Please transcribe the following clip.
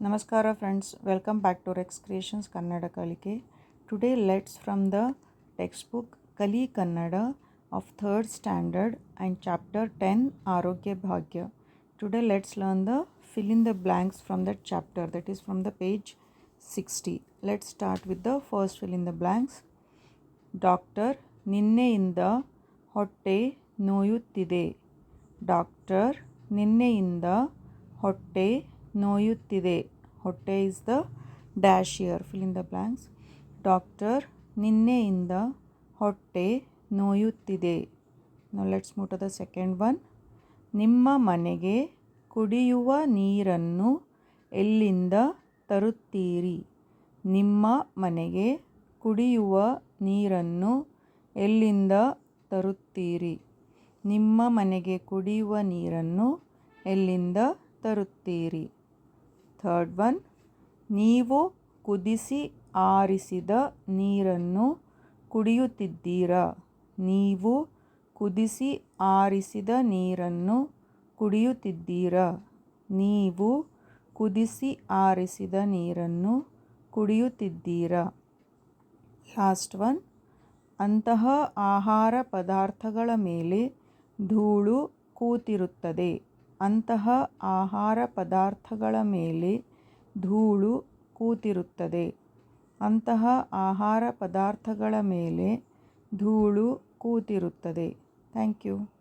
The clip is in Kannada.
ನಮಸ್ಕಾರ friends welcome back to Rex Creations Kannada ಕಲಿಕೆ today let's from the textbook ಕಲಿ Kannada of third standard and chapter ten ಆರೋಗ್ಯ ಭಾಗ್ಯ today let's learn the fill in the blanks from that chapter that is from the page 60 let's start with the first fill in the blanks doctor ನಿನ್ನೆಯಿಂದ ಹೊಟ್ಟೆ ನೋಯುತ್ತಿದೆ ಡಾಕ್ಟರ್ ನಿನ್ನೆಯಿಂದ ಹೊಟ್ಟೆ ನೋಯುತ್ತಿದೆ. ಹೊಟ್ಟೆ is the dash ear fill in the blanks doctor ನಿನ್ನೆಯಿಂದ ಹೊಟ್ಟೆ ನೋಯುತ್ತಿದೆ. No let's move to the second one ನಿಮ್ಮ ಮನೆಗೆ ಕುಡಿಯುವ ನೀರನ್ನು ಎಲ್ಲಿಂದ ತರುತ್ತೀರಿ? ನಿಮ್ಮ ಮನೆಗೆ ಕುಡಿಯುವ ನೀರನ್ನು ಎಲ್ಲಿಂದ ತರುತ್ತೀರಿ? ನಿಮ್ಮ ಮನೆಗೆ ಕುಡಿಯುವ ನೀರನ್ನು ಎಲ್ಲಿಂದ ತರುತ್ತೀರಿ? ಥರ್ಡ್ ಒನ್, ನೀವು ಕುದಿಸಿ ಆರಿಸಿದ ನೀರನ್ನು ಕುಡಿಯುತ್ತಿದ್ದೀರಾ. ನೀವು ಕುದಿಸಿ ಆರಿಸಿದ ನೀರನ್ನು ಕುಡಿಯುತ್ತಿದ್ದೀರಾ. ನೀವು ಕುದಿಸಿ ಆರಿಸಿದ ನೀರನ್ನು ಕುಡಿಯುತ್ತಿದ್ದೀರಾ. ಲಾಸ್ಟ್ ಒನ್, ಅಂತಹ ಆಹಾರ ಪದಾರ್ಥಗಳ ಮೇಲೆ ಧೂಳು ಕೂತಿರುತ್ತದೆ. ಅಂತಹ ಆಹಾರ ಪದಾರ್ಥಗಳ ಮೇಲೆ ಧೂಳು ಕೂತಿರುತ್ತದೆ. ಅಂತಹ ಆಹಾರ ಪದಾರ್ಥಗಳ ಮೇಲೆ ಧೂಳು ಕೂತಿರುತ್ತದೆ. Thank you.